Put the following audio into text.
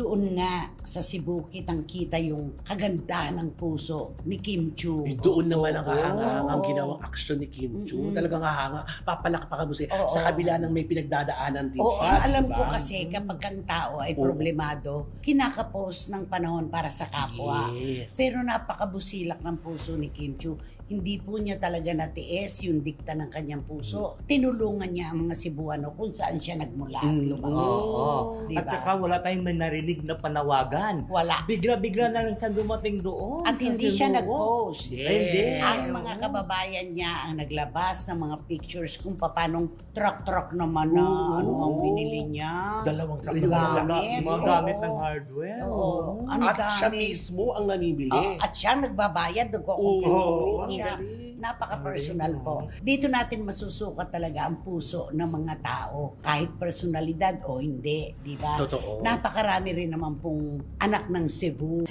doon nga sa Cebu kitang-kita yung kagandahan ng puso ni Kim Chu. Eh, doon naman ang Oo. hahanga ang ginawang aksyon ni Kim Chu. Mm-mm. Talagang hahanga. Papalakpakan mo siya. Oo. Sa kabila ng may pinagdadaanan din Oo, siya. alam diba? ko kasi kapag ang tao ay Oo. problemado, kinakapos ng panahon para sa kapwa. Yes. Pero napakabusilak ng puso ni Kim Chu. Hindi po niya talaga natiis yung dikta ng kanyang puso. Tinulungan niya ang mga Cebuano kung saan siya nagmula at Mm. Oo. Diba? At saka wala tayong may narinig na panawagan. Wala. Bigla-bigla na lang siya dumating doon. At sa hindi siya nag-post. Yes. Hindi. Ang mga kababayan niya ang naglabas ng mga pictures kung paanong truck-truck naman na Oo. ano ang binili niya. Dalawang truck na mga, Gamit. mga Oo. gamit ng hardware. Oo. Ang At siya dami. mismo ang namimili. Oh, at siya nagbabayad, Oo, nagkukumpirma ang siya. galing. Napaka-personal po. Dito natin masusukat talaga ang puso ng mga tao, kahit personalidad o hindi, di ba? Totoo. Napakarami rin naman pong anak ng Cebu.